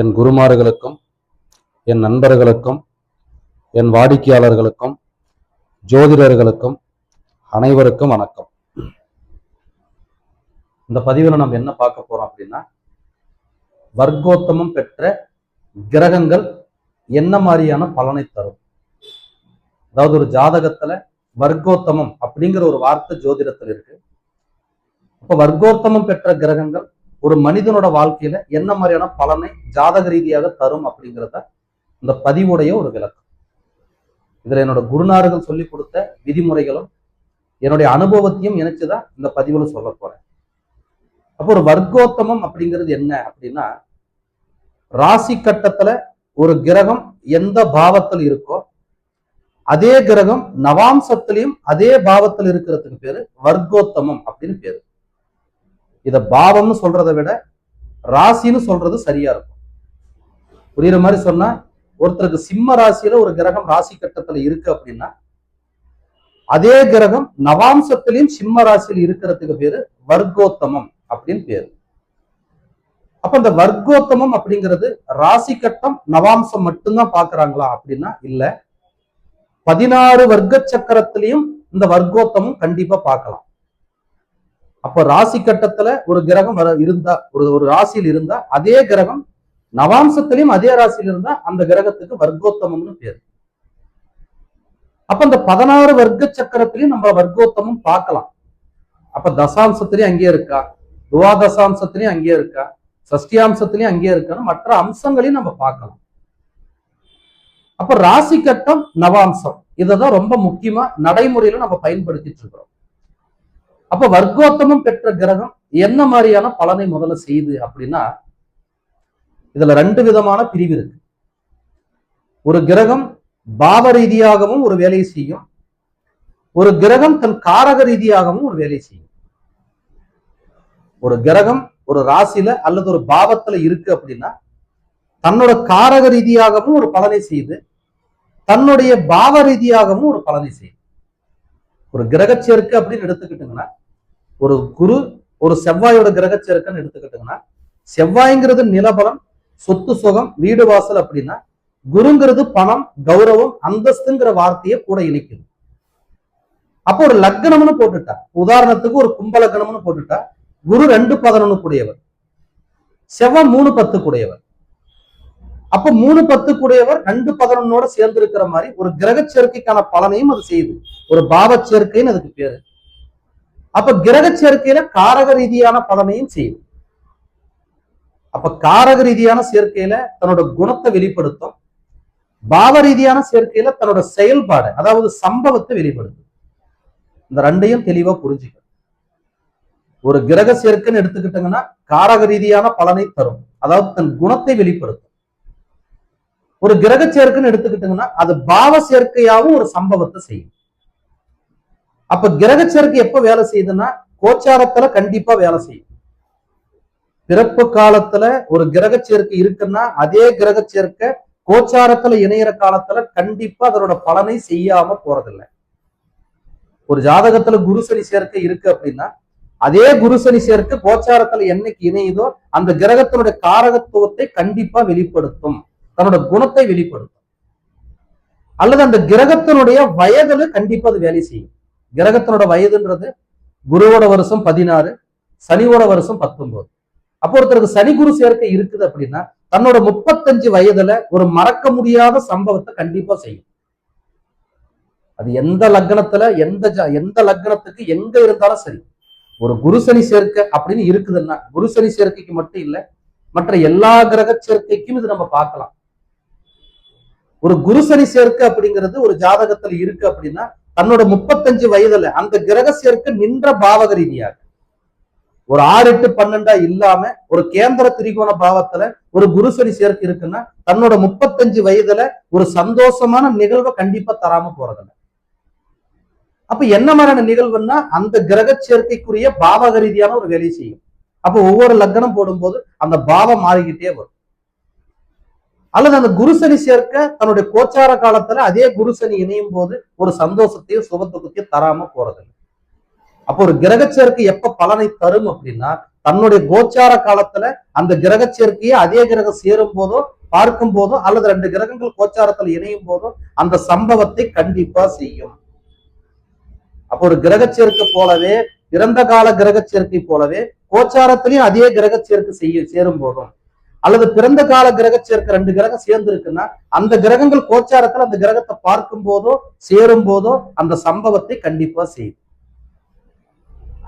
என் குருமார்களுக்கும் என் நண்பர்களுக்கும் என் வாடிக்கையாளர்களுக்கும் ஜோதிடர்களுக்கும் அனைவருக்கும் வணக்கம். இந்த பதிவில் நம்ம என்ன பார்க்க போறோம் அப்படின்னா வர்க்கோத்தமம் பெற்ற கிரகங்கள் என்ன மாதிரியான பலனை தரும்? அதாவது ஒரு ஜாதகத்துல வர்க்கோத்தமம் அப்படிங்கிற ஒரு வார்த்தை ஜோதிடத்தில் இருக்கு. அப்ப வர்க்கோத்தமம் பெற்ற கிரகங்கள் ஒரு மனிதனோட வாழ்க்கையில என்ன மாதிரியான பலனை ஜாதக ரீதியாக தரும் அப்படிங்கிறத இந்த பதிவுடைய ஒரு விளக்கம். இதுல என்னோட குருநார்கள் சொல்லி கொடுத்த விதிமுறைகளும் என்னுடைய அனுபவத்தையும் இணைச்சுதான் இந்த பதிவுல சொல்ல போறேன். அப்போ ஒரு வர்க்கோத்தமம் அப்படிங்கிறது என்ன அப்படின்னா ராசி கட்டத்துல ஒரு கிரகம் எந்த பாவத்தில் இருக்கோ அதே கிரகம் நவாம்சத்திலையும் அதே பாவத்தில் இருக்கிறதுக்கு பேரு வர்க்கோத்தமம் அப்படின்னு பேரு. இத பாவம்னு சொல்றதை விட ராசின்னு சொல்றது சரியா இருக்கும். புரியுற மாதிரி சொன்னா ஒருத்தருக்கு சிம்ம ராசியில ஒரு கிரகம் ராசி கட்டத்துல இருக்கு அப்படின்னா அதே கிரகம் நவாம்சத்திலையும் சிம்ம ராசியில் இருக்கிறதுக்கு பேரு வர்க்கோத்தமம் அப்படின்னு பேரு. அப்ப இந்த வர்க்கோத்தமம் அப்படிங்கிறது ராசி கட்டம் நவாம்சம் மட்டும்தான் பாக்குறாங்களா அப்படின்னா இல்ல. பதினாறு வர்க்க சக்கரத்திலையும் இந்த வர்க்கோத்தமம் கண்டிப்பா பார்க்கலாம் அப்ப ராசி கட்டத்துல ஒரு கிரகம் வர இருந்தா ஒரு ஒரு ராசியில் இருந்தா அதே கிரகம் நவாம்சத்திலையும் அதே ராசியில் இருந்தா அந்த கிரகத்துக்கு வர்க்கோத்தமம்னு பேரு. அப்ப இந்த பதினாறு வர்க்க சக்கரத்திலையும் நம்ம வர்க்கோத்தமம் பார்க்கலாம். அப்ப தசாம்சத்திலையும் அங்கேயே இருக்கா? துவாதசாம்சத்திலையும் அங்கேயே இருக்கா? சஷ்டியாம்சத்திலையும் அங்கேயே இருக்கான்னு மற்ற அம்சங்களையும் நம்ம பார்க்கலாம். அப்ப ராசி கட்டம் நவாம்சம். இததான் ரொம்ப முக்கியமா நடைமுறையில நம்ம பயன்படுத்திட்டு இருக்கிறோம். அப்ப வர்க்கோத்தமம் பெற்ற கிரகம் என்ன மாதிரியான பலனை முதல்ல செய்யுது அப்படின்னா இதுல ரெண்டு விதமான பிரிவு இருக்கு. ஒரு கிரகம் பாவ ரீதியாகவும் ஒரு வேலையை செய்யும். ஒரு கிரகம் தன் காரக ரீதியாகவும் ஒரு வேலையை செய்யும். ஒரு கிரகம் ஒரு ராசியில அல்லது ஒரு பாவத்துல இருக்கு அப்படின்னா தன்னோட காரக ரீதியாகவும் ஒரு பலனை செய்து தன்னுடைய பாவ ரீதியாகவும் ஒரு பலனை செய்யும். ஒரு கிரக சேர்க்கை அப்படின்னு எடுத்துக்கிட்டீங்கன்னா ஒரு குரு ஒரு செவ்வாயோட கிரகச்சேர்க்கைன்னு எடுத்துக்கிட்டீங்கன்னா செவ்வாய்ங்கிறது நிலபலம் சொத்து சுகம் வீடு வாசல் அப்படின்னா குருங்கிறது பணம் கௌரவம் அந்தஸ்துங்கிற வார்த்தையை கூட இணைக்குது. அப்போ ஒரு லக்னம்னு போட்டுட்டா உதாரணத்துக்கு ஒரு கும்ப லக்னம்னு போட்டுட்டா குரு ரெண்டு பதினொன்னு கூடியவர் செவ்வாய் மூணு பத்து கூடியவர் அப்ப மூணு பத்து கூடியவர் ரெண்டு பதினொன்னோட சேர்ந்து இருக்கிற மாதிரி ஒரு கிரக சேர்க்கைக்கான பலனையும் அது செய்யுது. ஒரு பாவ சேர்க்கைன்னு அதுக்கு பேரு. அப்ப கிரக சேர்க்கையில காரக ரீதியான பலனையும் செய்யும். அப்ப காரக ரீதியான சேர்க்கையில தன்னோட குணத்தை வெளிப்படுத்தும். பாவ ரீதியான சேர்க்கையில தன்னோட செயல்பாடு அதாவது சம்பவத்தை வெளிப்படுத்தும். இந்த ரெண்டையும் தெளிவா புரிஞ்சுக்கணும். ஒரு கிரக சேர்க்கைன்னு எடுத்துக்கிட்டீங்கன்னா காரக ரீதியான பலனை தரும். அதாவது தன் குணத்தை வெளிப்படுத்தும். ஒரு கிரக சேர்க்கைன்னு எடுத்துக்கிட்டீங்கன்னா அது பாவ சேர்க்கையாவும் ஒரு சம்பவத்தை செய்யும். அப்ப கிரக சேர்க்கை எப்ப வேலை செய்யுதுன்னா கோச்சாரத்துல கண்டிப்பா வேலை செய்யும். பிறப்பு காலத்துல ஒரு கிரக சேர்க்கை இருக்குன்னா அதே கிரக சேர்க்கை கோச்சாரத்துல இணையிற காலத்துல கண்டிப்பா அதனோட பலனை செய்யாம போறதில்லை. ஒரு ஜாதகத்துல குரு சனி சேர்க்கை இருக்கு அப்படின்னா அதே குரு சனி சேர்க்கை கோச்சாரத்துல என்னைக்கு இணையுதோ அந்த கிரகத்தினுடைய காரகத்துவத்தை கண்டிப்பா வெளிப்படுத்தும். தன்னோட குணத்தை வெளிப்படுத்தும். அல்லது அந்த கிரகத்தினுடைய வயதுல கண்டிப்பா அது வேலை செய்யும். கிரகத்தினோட வயதுன்றது குருவோட வருஷம் பதினாறு சனியோட வருஷம் பத்தொன்பது. அப்போ ஒருத்தருக்கு சனி குரு சேர்க்கை இருக்குது அப்படின்னா தன்னோட முப்பத்தஞ்சு வயதுல ஒரு மறக்க முடியாத சம்பவத்தை கண்டிப்பா செய்யும். அது எந்த லக்னத்துல எந்த ஜா- எந்த லக்னத்துக்கு எங்க இருந்தாலும் சரி. ஒரு குரு சனி சேர்க்கை அப்படின்னு இருக்குதுன்னா குரு சனி சேர்க்கைக்கு மட்டும் இல்ல மற்ற எல்லா கிரக சேர்க்கைக்கும் இது நம்ம பார்க்கலாம். ஒரு குரு சனி சேர்க்கை அப்படிங்கிறது ஒரு ஜாதகத்துல இருக்கு அப்படின்னா தன்னோட முப்பத்தஞ்சு வயதுல அந்த கிரக சேர்க்கை நின்ற பாவக ரீதியாக ஒரு ஆறு எட்டு பன்னெண்டா இல்லாம ஒரு கேந்திர திரிகோண பாவத்துல ஒரு குருசனி சேர்க்கு சேர்க்கை இருக்குன்னா தன்னோட முப்பத்தஞ்சு வயதுல ஒரு சந்தோஷமான நிகழ்வை கண்டிப்பா தராம போறதில்ல. அப்ப என்ன மாதிரியான நிகழ்வுன்னா அந்த கிரக சேர்க்கைக்குரிய பாவக ரீதியான ஒரு வேலையை செய்யும். அப்ப ஒவ்வொரு லக்னம் போடும்போது அந்த பாவம் மாறிக்கிட்டே வரும். அல்லது அந்த குருசனி சேர்க்க தன்னுடைய கோச்சார காலத்துல அதே குருசனி இணையும் போது ஒரு சந்தோஷத்தையும் சுகத்துக்கத்தையும் தராம போறதில்லை. அப்போ ஒரு கிரக சேர்க்கை எப்ப பலனை தரும் அப்படின்னா தன்னுடைய கோச்சார காலத்துல அந்த கிரக சேர்க்கையை அதே கிரகம் சேரும் போதோ பார்க்கும் போதோ அல்லது ரெண்டு கிரகங்கள் கோச்சாரத்துல இணையும் போதோ அந்த சம்பவத்தை கண்டிப்பா செய்யும். அப்போ ஒரு கிரக சேர்க்கை போலவே இறந்த கால கிரக சேர்க்கை போலவே கோச்சாரத்திலையும் அதே கிரக சேர்க்கை செய்ய சேரும் போதும். அல்லது பிறந்த கால கிரக சேர்க்க ரெண்டு கிரகம் சேர்ந்து இருக்குன்னா அந்த கிரகங்கள் கோச்சாரத்துல அந்த கிரகத்தை பார்க்கும் போதோ சேரும் போதோ அந்த சம்பவத்தை கண்டிப்பா செய்யும்.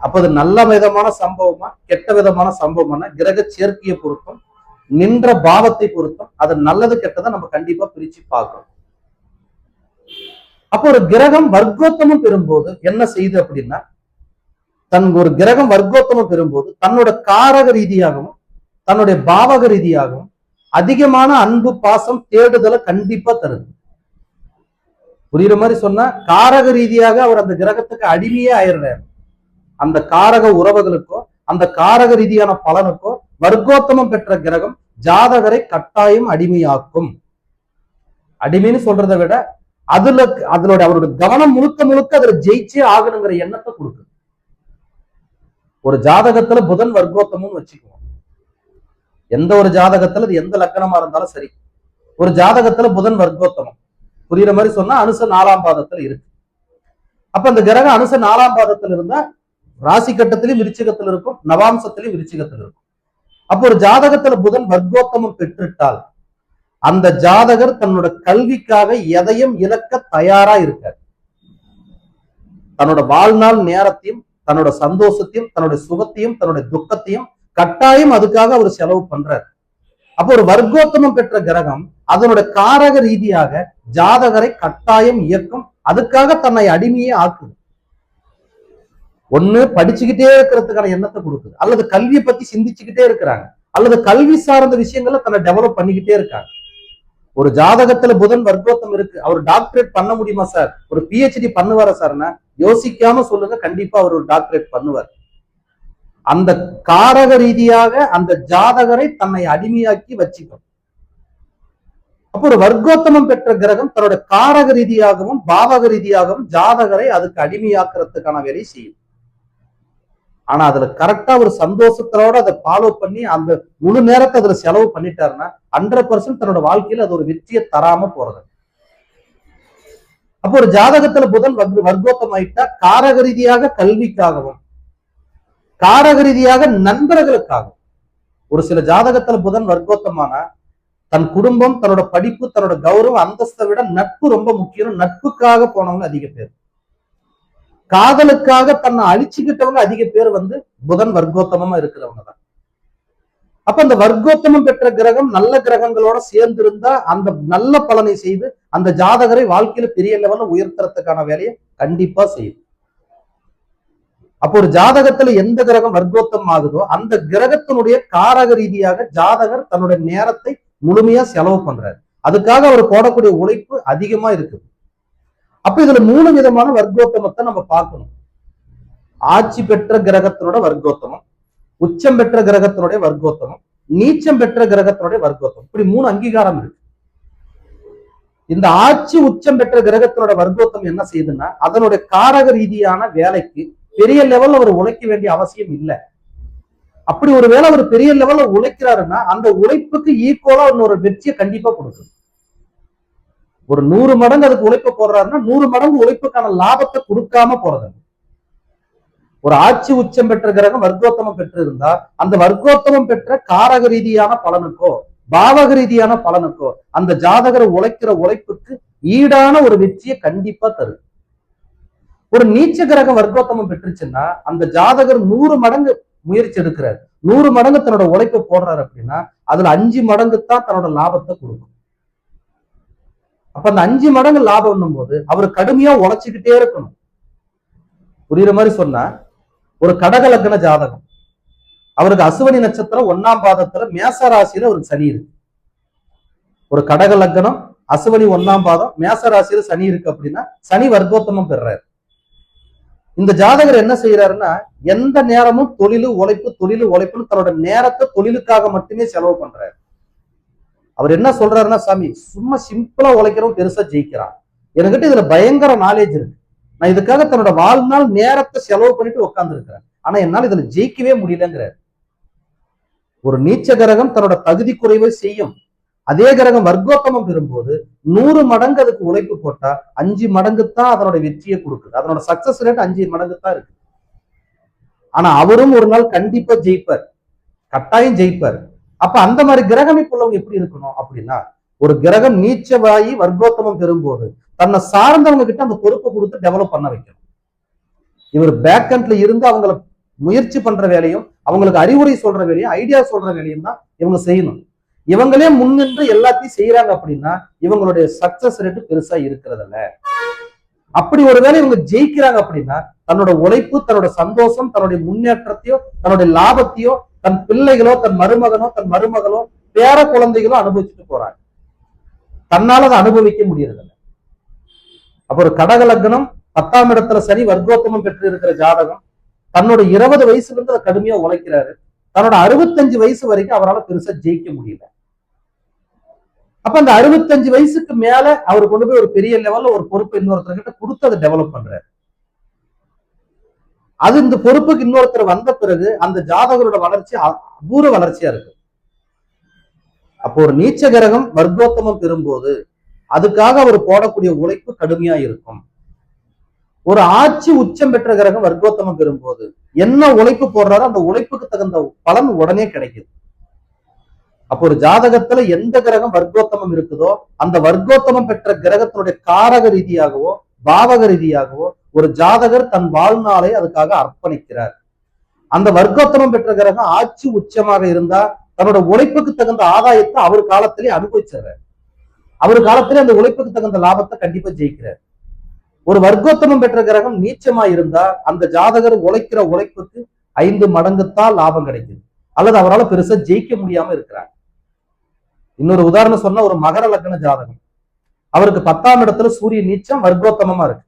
அப்ப அது நல்ல விதமான சம்பவமா கெட்ட விதமான சம்பவமான கிரக சேர்க்கையை பொருத்தம் நின்ற பாவத்தை பொருத்தம் அது நல்லது கெட்டதை நம்ம கண்டிப்பா பிரிச்சு பார்க்கணும். அப்போ ஒரு கிரகம் வர்க்கோத்தமம் பெறும்போது என்ன செய்யுது அப்படின்னா தன் ஒரு கிரகம் வர்க்கோத்தமம் பெறும்போது தன்னோட காரக ரீதியாகவும் தன்னுடைய பாவக ரீதியாகவும் அதிகமான அன்பு பாசம் தேடுதலை கண்டிப்பா தருது. புரியுற மாதிரி சொன்னா காரக ரீதியாக அவர் அந்த கிரகத்துக்கு அடிமையே ஆயிடுறாரு. அந்த காரக உறவுகளுக்கோ அந்த காரக ரீதியான பலனுக்கோ வர்க்கோத்தமம் பெற்ற கிரகம் ஜாதகரை கட்டாயம் அடிமையாக்கும். அடிமைன்னு சொல்றதை விட அதுல அதனுடைய அவரோட கவனம் முழுக்க முழுக்க அதுல ஜெயிச்சே ஆகணுங்கிற எண்ணத்தை கொடுக்குது. ஒரு ஜாதகத்துல புதன் வர்க்கோத்தமும் வச்சுக்குவோம். எந்த ஒரு ஜாதகத்துல அது எந்த லக்கணமா இருந்தாலும் சரி. ஒரு ஜாதகத்துல புதன் வர்க்கோத்தமம். புரியுற மாதிரி சொன்னா அனுச நாலாம் பாதத்துல இருக்கு. அப்ப அந்த கிரகம் அனுச நாலாம் பாதத்துல இருந்தா ராசி கட்டத்திலையும் விருச்சிகத்தில் இருக்கும் நவாம்சத்திலையும் விருச்சிகத்தில் இருக்கும். அப்போ ஒரு ஜாதகத்துல புதன் வர்க்கோத்தமம் பெற்றுட்டால் அந்த ஜாதகர் தன்னோட கல்விக்காக எதையும் இழக்க தயாரா இருக்கார். தன்னோட வாழ்நாள் நேரத்தையும் தன்னோட சந்தோஷத்தையும் தன்னோட சுகத்தையும் தன்னோட துக்கத்தையும் கட்டாயம் அதுக்காக அவர் செலவு பண்றார். அப்போ ஒரு வர்க்கோத்தமம் பெற்ற கிரகம் அதனோட காரக ரீதியாக ஜாதகரை கட்டாயம் இயக்கும். அதுக்காக தன்னை அடிமையே ஆக்குது. ஒண்ணு படிச்சுக்கிட்டே இருக்கிறதுக்கான எண்ணத்தை கொடுக்குது. அல்லது கல்வியை பத்தி சிந்திச்சுக்கிட்டே இருக்கிறாங்க. அல்லது கல்வி சார்ந்த விஷயங்களை தன்னை டெவலப் பண்ணிக்கிட்டே இருக்காங்க. ஒரு ஜாதகத்துல புதன் வர்க்கோத்தம் இருக்கு. அவர் டாக்டரேட் பண்ண முடியுமா சார் ஒரு பிஹெச்டி பண்ணுவாரா சார்னா யோசிக்காம சொல்லுங்க. கண்டிப்பா அவர் ஒரு டாக்டரேட் பண்ணுவார். அந்த காரக ரீதியாக அந்த ஜாதகரை தன்னை அடிமையாக்கி வச்சுக்கும் அப்போ ஒரு வர்க்கோத்தமம் பெற்ற கிரகம் தன்னோட காரக ரீதியாகவும் பாவக ரீதியாகவும் ஜாதகரை அதுக்கு அடிமையாக்குறதுக்கான வேலை செய்யும். ஆனா அதுல கரெக்டா ஒரு சந்தோஷத்தோட அதை ஃபாலோ பண்ணி அந்த முழு நேரத்தை அதுல செலவு பண்ணிட்டாருன்னா ஹண்ட்ரட் பர்சன்ட் தன்னோட வாழ்க்கையில அது ஒரு வெற்றியை தராம போறது. அப்போ ஒரு ஜாதகத்துல புதன் வர்க்கோத்தம் ஆயிட்டா காரக ரீதியாக கல்விக்காகவும் காரக ரீதியாக நண்பர்களுக்காக. ஒரு சில ஜாதகத்துல புதன் வர்க்கோத்தமான தன் குடும்பம் தன்னோட படிப்பு தன்னோட கௌரவம் அந்தஸ்தை விட நட்பு ரொம்ப முக்கியம். நட்புக்காக போனவங்க அதிக பேர். காதலுக்காக தன்னை அழிச்சுக்கிட்டவங்க அதிக பேர் வந்து புதன் வர்க்கோத்தமமா இருக்கிறவங்க தான். அப்ப அந்த வர்க்கோத்தமம் பெற்ற கிரகம் நல்ல கிரகங்களோட சேர்ந்து இருந்தா அந்த நல்ல பலனை செய்து அந்த ஜாதகரை வாழ்க்கையில பெரிய லெவல்ல உயர்த்துறதுக்கான வேலையை கண்டிப்பா செய்யும். அப்போ ஒரு ஜாதகத்துல எந்த கிரகம் வர்க்கோத்தம் ஆகுதோ அந்த கிரகத்தினுடைய காரக ரீதியாக ஜாதகர் தன்னுடைய நேரத்தை முழுமையா செலவு பண்றாரு. அதுக்காக அவர் போடக்கூடிய உழைப்பு அதிகமா இருக்குது. அப்ப இதுல மூணு விதமான வர்க்கோத்தமத்தை நம்ம பார்க்கணும். ஆட்சி பெற்ற கிரகத்தினோட வர்க்கோத்தமம் உச்சம் பெற்ற கிரகத்தினுடைய வர்க்கோத்தமம் நீச்சம் பெற்ற கிரகத்தினுடைய வர்க்கோத்தமம். இப்படி மூணு அங்கீகாரம் இருக்கு. இந்த ஆட்சி உச்சம் பெற்ற கிரகத்தினோட வர்க்கோத்தம் என்ன செய்யுதுன்னா அதனுடைய காரக ரீதியான வேலைக்கு பெரிய லெவல்ல அவர் உழைக்க வேண்டிய அவசியம் இல்லை. அப்படி ஒருவேளை அவர் பெரிய லெவல்ல உழைக்கிறாருன்னா அந்த உழைப்புக்கு ஈக்குவலா இன்னொரு வெற்றியை கண்டிப்பா கொடுக்கும் ஒரு நூறு மடங்கு அதுக்கு உழைப்பு போடுறாருன்னா நூறு மடங்கு உழைப்புக்கான லாபத்தை கொடுக்காம போறது. ஒரு ஆட்சி உச்சம் பெற்ற கிரகம் வர்க்கோத்தமம் பெற்று இருந்தா அந்த வர்க்கோத்தமம் பெற்ற காரக ரீதியான பலனுக்கோ பாவக ரீதியான பலனுக்கோ அந்த ஜாதகரை உழைக்கிற உழைப்புக்கு ஈடான ஒரு வெற்றியை கண்டிப்பா தரும். ஒரு நீச்ச கிரகம் வர்க்கோத்தமம் பெற்றுச்சுன்னா அந்த ஜாதகர் நூறு மடங்கு முயற்சி எடுக்கிறார். நூறு மடங்கு தன்னோட உழைப்பை போடுறாரு அப்படின்னா அதுல அஞ்சு மடங்கு தான் தன்னோட லாபத்தை கொடுக்கும். அப்ப அந்த அஞ்சு மடங்கு லாபம் போது அவர் கடுமையா உழைச்சிக்கிட்டே இருக்கணும். புரியுற மாதிரி சொன்னா ஒரு கடக லக்ன ஜாதகம். அவருக்கு அசுவனி நட்சத்திரம் ஒன்னாம் பாதத்துல மேச ராசியில அவருக்கு சனி இருக்கு. ஒரு கடக லக்னம் அசுவனி ஒன்னாம் பாதம் மேச ராசியில சனி இருக்கு அப்படின்னா சனி வர்க்கோத்தமம் பெறாரு. இந்த ஜாதகர் என்ன செய்யறாருன்னா எந்த நேரமும் தொழிலு உழைப்பு தொழிலு உழைப்புன்னு தன்னோட நேரத்தை தொழிலுக்காக மட்டுமே செலவு பண்றாரு. அவர் என்ன சொல்றாருன்னா சாமி சும்மா சிம்பிளா உழைக்கிறவன் பெருசா ஜெயிக்கிறான். என்கிட்ட இதுல பயங்கர நாலேஜ் இருக்கு. நான் இதுக்காக தன்னோட வாழ்நாள் நேரத்தை செலவு பண்ணிட்டு உட்கார்ந்து இருக்கிறேன் ஆனா என்னால இதுல ஜெயிக்கவே முடியலங்கிறார். ஒரு நீச்ச கிரகம் தன்னோட தகுதி குறைவை செய்யும். அதே கிரகம் வர்க்கோத்தமம் பெறும்போது நூறு மடங்கு அதுக்கு உழைப்பு போட்டா அஞ்சு மடங்கு தான் அதனோட வெற்றியை கொடுக்குது. அதனோட சக்சஸ் ரேட் அஞ்சு மடங்கு தான் இருக்கு. ஆனா அவரும் ஒரு நாள் கண்டிப்பா ஜெயிப்பார். கட்டாயம் ஜெயிப்பார். அப்ப அந்த மாதிரி கிரகமைப்புள்ளவங்க எப்படி இருக்கணும் அப்படின்னா ஒரு கிரகம் நீச்சவாயி வர்க்கோத்தமம் பெறும்போது தன்னை சார்ந்தவங்க கிட்ட அந்த பொறுப்பை கொடுத்து டெவலப் பண்ண வைக்கணும். இவர் பேக்கண்ட்ல இருந்து அவங்கள முயற்சி பண்ற வேலையும் அவங்களுக்கு அறிவுரை சொல்ற வேலையும் ஐடியா சொல்ற வேலையும் தான் இவங்க செய்யணும். இவங்களே முன்னின்று எல்லாத்தையும் செய்யறாங்க அப்படின்னா இவங்களுடைய சக்சஸ் ரேட்டு பெருசா இருக்கிறதில்ல. அப்படி ஒருவேளை இவங்க ஜெயிக்கிறாங்க அப்படின்னா தன்னோட உழைப்பு தன்னோட சந்தோஷம் தன்னுடைய முன்னேற்றத்தையோ தன்னுடைய லாபத்தையோ தன் பிள்ளைகளோ தன் மருமகனோ தன் மருமகளோ பேர குழந்தைகளோ அனுபவிச்சுட்டு போறாங்க. தன்னால அதை அனுபவிக்க முடியறதில்ல. அப்ப ஒரு கடக லக்னம் பத்தாம் இடத்துல சரி வர்க்கோத்தமம் பெற்று இருக்கிற ஜாதகம் தன்னோட இருபது வயசுல இருந்து அதை கடுமையா உழைக்கிறாரு. தன்னோட அறுபத்தஞ்சு வயசு வரைக்கும் அவரால் பெருசா ஜெயிக்க முடியல. அப்ப அந்த அறுபத்தஞ்சு வயசுக்கு மேல அவர் கொண்டு போய் ஒரு பெரிய லெவல்ல ஒரு பொறுப்பு இன்னொருத்தர்கிட்ட கொடுத்து அதை டெவலப் பண்றாரு. அது இந்த பொறுப்புக்கு இன்னொருத்தர் வந்த பிறகு அந்த ஜாதகரோட வளர்ச்சி அபூர்வ வளர்ச்சியா இருக்கு. அப்போ ஒரு நீச்ச கிரகம் வர்க்கோத்தமம் பெறும்போது அதுக்காக அவர் போடக்கூடிய உழைப்பு கடுமையா இருக்கும். ஒரு ஆட்சி உச்சம் பெற்ற கிரகம் வர்க்கோத்தமம் பெறும்போது என்ன உழைப்பு போடுறாரோ அந்த உழைப்புக்கு தகுந்த பலன் உடனே கிடைக்குது. அப்போ ஒரு ஜாதகத்துல எந்த கிரகம் வர்க்கோத்தமம் இருக்குதோ அந்த வர்க்கோத்தமம் பெற்ற கிரகத்தினுடைய காரக ரீதியாகவோ பாவக ரீதியாகவோ ஒரு ஜாதகர் தன் வாழ்நாளை அதுக்காக அர்ப்பணிக்கிறார். அந்த வர்க்கோத்தமம் பெற்ற கிரகம் ஆட்சி உச்சமாக இருந்தா தன்னோட உழைப்புக்கு தகுந்த ஆதாயத்தை அவர் காலத்திலே அனுபவிச்சிடுறார் அவர் காலத்திலே அந்த உழைப்புக்கு தகுந்த லாபத்தை கண்டிப்பா ஜெயிக்கிறார். ஒரு வர்க்கோத்தமம் பெற்ற கிரகம் நீச்சமா இருந்தா அந்த ஜாதகர் உழைக்கிற உழைப்புக்கு ஐந்து மடங்குத்தான் லாபம் கிடைக்குது. அல்லது அவரால் பெருசா ஜெயிக்க முடியாம இருக்கிறார். இன்னொரு உதாரணம் சொன்னா ஒரு மகர லக்ன ஜாதகம். அவருக்கு பத்தாம் இடத்துல சூரிய நீச்சம் வர்க்கோத்தமமா இருக்கு.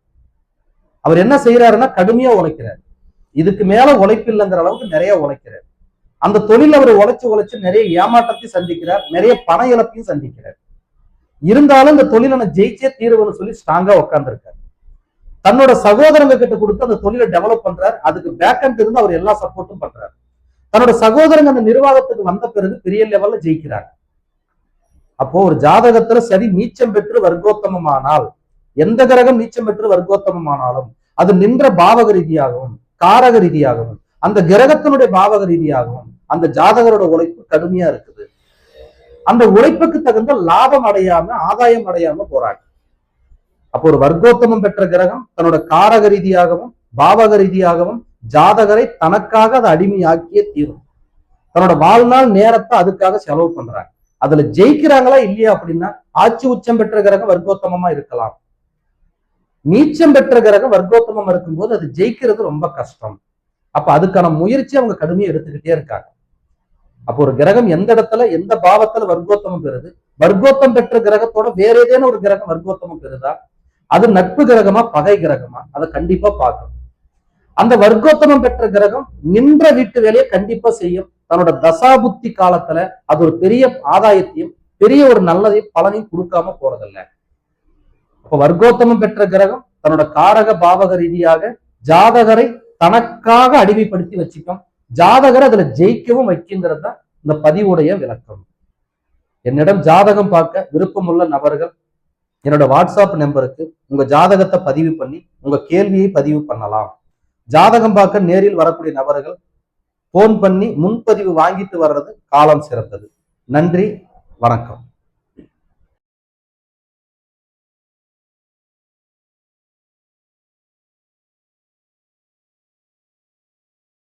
அவர் என்ன செய்யறாருன்னா கடுமையா உழைக்கிறார். இதுக்கு மேல உழைப்பு இல்லைங்கிற அளவுக்கு நிறைய உழைக்கிறார். அந்த தொழில் அவர் உழைச்சு உழைச்சு நிறைய ஏமாற்றத்தையும் சந்திக்கிறார். நிறைய பண இழப்பையும் சந்திக்கிறார். இருந்தாலும் இந்த தொழிலை நான் ஜெயிச்சே தீர்வுன்னு சொல்லி ஸ்ட்ராங்கா உட்கார்ந்துருக்காரு. தன்னோட சகோதரங்க கிட்ட கொடுத்து அந்த தொழிலை டெவலப் பண்றார். அதுக்கு பேக்கண்ட் இருந்து அவர் எல்லா சப்போர்ட்டும் பண்றாரு. தன்னோட சகோதரங்க அந்த நிர்வாகத்துக்கு வந்த பிறகு பெரிய லெவல்ல ஜெயிக்கிறாங்க அப்போ ஒரு ஜாதகத்துல சரி நீச்சம் பெற்று வர்க்கோத்தமமானால் எந்த கிரகம் நீச்சம் பெற்று வர்க்கோத்தமமானாலும் அது நின்ற பாவக ரீதியாகவும் காரக ரீதியாகவும் அந்த கிரகத்தினுடைய பாவக ரீதியாகவும் அந்த ஜாதகரோட உழைப்பு கடுமையா இருக்குது. அந்த உழைப்புக்கு தகுந்த லாபம் அடையாம ஆதாயம் அடையாம போறாங்க அப்போ ஒரு வர்க்கோத்தமம் பெற்ற கிரகம் தன்னோட காரக ரீதியாகவும் பாவக ரீதியாகவும் ஜாதகரை தனக்காக அதை அடிமையாக்கியே தீரும். தன்னோட வாழ்நாள் நேரத்தை அதுக்காக செலவு பண்றாங்க. அதுல ஜெயிக்கிறாங்களா இல்லையா அப்படின்னா ஆட்சி உச்சம் பெற்ற கிரகம் வர்க்கோத்தமமா இருக்கலாம். நீச்சம் பெற்ற கிரகம் வர்க்கோத்தமம் இருக்கும்போது அது ஜெயிக்கிறது ரொம்ப கஷ்டம். அப்ப அதுக்கான முயற்சி அவங்க கடுமையா எடுத்துக்கிட்டே இருக்காங்க. அப்போ ஒரு கிரகம் எந்த இடத்துல எந்த பாவத்துல வர்க்கோத்தமம் பெறுது? வர்க்கோத்தம் பெற்ற கிரகத்தோட வேற ஏதேனும் ஒரு கிரகம் வர்க்கோத்தமம் பெறுதா? அது நட்பு கிரகமா பகை கிரகமா? அதை கண்டிப்பா பார்க்கணும். அந்த வர்க்கோத்தமம் பெற்ற கிரகம் நின்ற வீட்டு வேலையை கண்டிப்பா செய்யும். தன்னோட தசாபுத்தி காலத்துல அது ஒரு பெரிய ஆதாயத்தையும் பெரிய ஒரு நல்லதையும் பலனையும் கொடுக்காம போறதில்ல. அப்ப வர்க்கோத்தமம் பெற்ற கிரகம் தன்னோட காரக பாவக ரீதியாக ஜாதகரை தனக்காக அடிமைப்படுத்தி வச்சுக்கும் ஜாதகரை அதுல ஜெயிக்கவும் வைக்குங்கிறது தான் இந்த பதிவுடைய விளக்கம். என்னிடம் ஜாதகம் பார்க்க விருப்பமுள்ள நபர்கள் என்னோட வாட்ஸ்அப் நம்பருக்கு உங்க ஜாதகத்தை பதிவு பண்ணி உங்க கேள்வியை பதிவு பண்ணலாம். ஜாதகம் பார்க்க நேரில் வரக்கூடிய நபர்கள் போன் பண்ணி முன்பதிவு வாங்கிட்டு வர்றது காலம் சிறந்தது. நன்றி வணக்கம்.